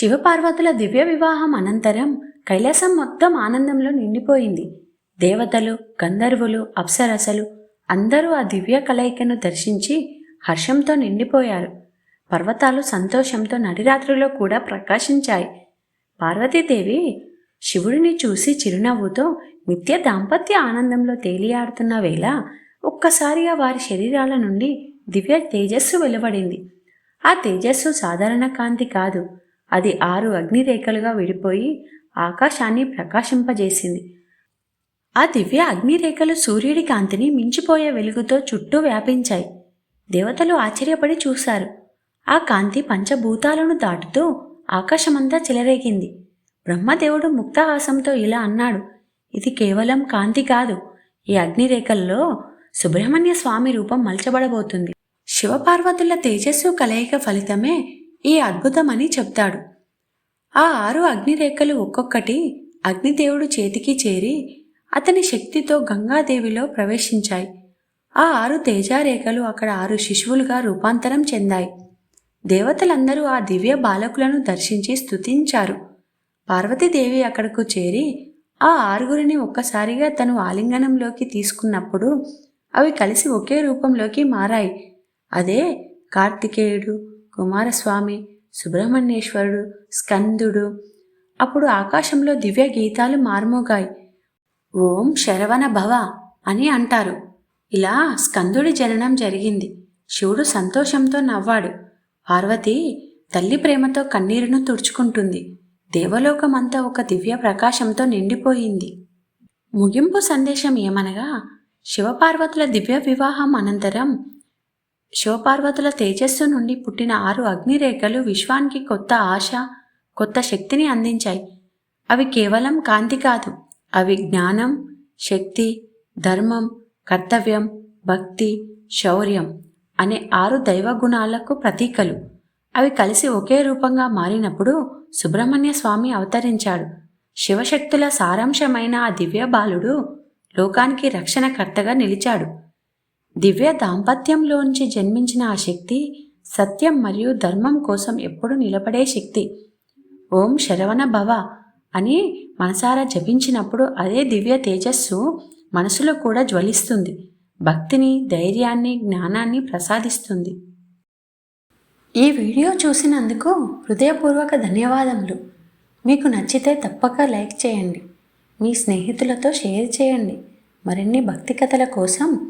శివపార్వతుల దివ్య వివాహం అనంతరం కైలాసం మొత్తం ఆనందంలో నిండిపోయింది. దేవతలు గంధర్వులు అప్సరసలు అందరూ ఆ దివ్య కలయికను దర్శించి హర్షంతో నిండిపోయారు. పర్వతాలు సంతోషంతో నడిరాత్రిలో కూడా ప్రకాశించాయి. పార్వతీదేవి శివుడిని చూసి చిరునవ్వుతో నిత్య దాంపత్య ఆనందంలో తేలియాడుతున్న వేళ ఒక్కసారిగా వారి శరీరాల నుండి దివ్య తేజస్సు వెలువడింది. ఆ తేజస్సు సాధారణ కాంతి కాదు. అది ఆరు అగ్నిరేఖలుగా విడిపోయి ఆకాశాన్ని ప్రకాశింపజేసింది. ఆ దివ్య అగ్నిరేఖలు సూర్యుడి కాంతిని మించిపోయే వెలుగుతో చుట్టూ వ్యాపించాయి. దేవతలు ఆశ్చర్యపడి చూశారు. ఆ కాంతి పంచభూతాలను దాటుతూ ఆకాశమంతా చెలరేగింది. బ్రహ్మదేవుడు ముక్తహాసంతో ఇలా అన్నాడు ఇది కేవలం కాంతి కాదు. ఈ అగ్నిరేఖల్లో సుబ్రహ్మణ్య స్వామి రూపం మలచబడబోతుంది. శివపార్వతుల తేజస్సు కలయిక ఫలితమే ఈ అద్భుతమని చెప్తాడు. ఆ ఆరు అగ్నిరేఖలు ఒక్కొక్కటి అగ్నిదేవుడు చేతికి చేరి అతని శక్తితో గంగాదేవిలో ప్రవేశించాయి. ఆ ఆరు తేజారేఖలు అక్కడ ఆరు శిశువులుగా రూపాంతరం చెందాయి. దేవతలందరూ ఆ దివ్య బాలకులను దర్శించి స్తుతించారు. పార్వతీదేవి అక్కడకు చేరి ఆ ఆరుగురిని ఒక్కసారిగా తను ఆలింగనంలోకి తీసుకున్నప్పుడు అవి కలిసి ఒకే రూపంలోకి మారాయి. అదే కార్తికేయుడు కుమారస్వామి సుబ్రహ్మణ్యేశ్వరుడు స్కందుడు. అప్పుడు ఆకాశంలో దివ్య గీతాలు మార్మోగాయి. ఓం శరవణ భవ అని అంటారు. ఇలా స్కందుడి జననం జరిగింది. శివుడు సంతోషంతో నవ్వాడు. పార్వతి తల్లి ప్రేమతో కన్నీరును తుడుచుకుంటుంది. దేవలోకమంతా ఒక దివ్య ప్రకాశంతో నిండిపోయింది. ముగింపు సందేశం ఏమనగా శివపార్వతుల దివ్య వివాహం అనంతరం శివపార్వతుల తేజస్సు నుండి పుట్టిన ఆరు అగ్నిరేఖలు విశ్వానికి కొత్త ఆశ కొత్త శక్తిని అందించాయి. అవి కేవలం కాంతి కాదు అవి జ్ఞానం శక్తి ధర్మం కర్తవ్యం భక్తి శౌర్యం అనే ఆరు దైవ గుణాలకు ప్రతీకలు. అవి కలిసి ఒకే రూపంగా మారినప్పుడు సుబ్రహ్మణ్య స్వామి అవతరించాడు. శివశక్తుల సారాంశమైన ఆ దివ్య బాలుడు లోకానికి రక్షణకర్తగా నిలిచాడు. దివ్య దాంపత్యంలోంచి జన్మించిన ఆ శక్తి సత్యం మరియు ధర్మం కోసం ఎప్పుడు నిలబడే శక్తి. ఓం శరవణ భవ అని మనసారా జపించినప్పుడు అదే దివ్య తేజస్సు మనసులో కూడా జ్వలిస్తుంది. భక్తిని ధైర్యాన్ని జ్ఞానాన్ని ప్రసాదిస్తుంది. ఈ వీడియో చూసినందుకు హృదయపూర్వక ధన్యవాదములు. మీకు నచ్చితే తప్పక లైక్ చేయండి. మీ స్నేహితులతో షేర్ చేయండి. మరిన్ని భక్తి కథల కోసం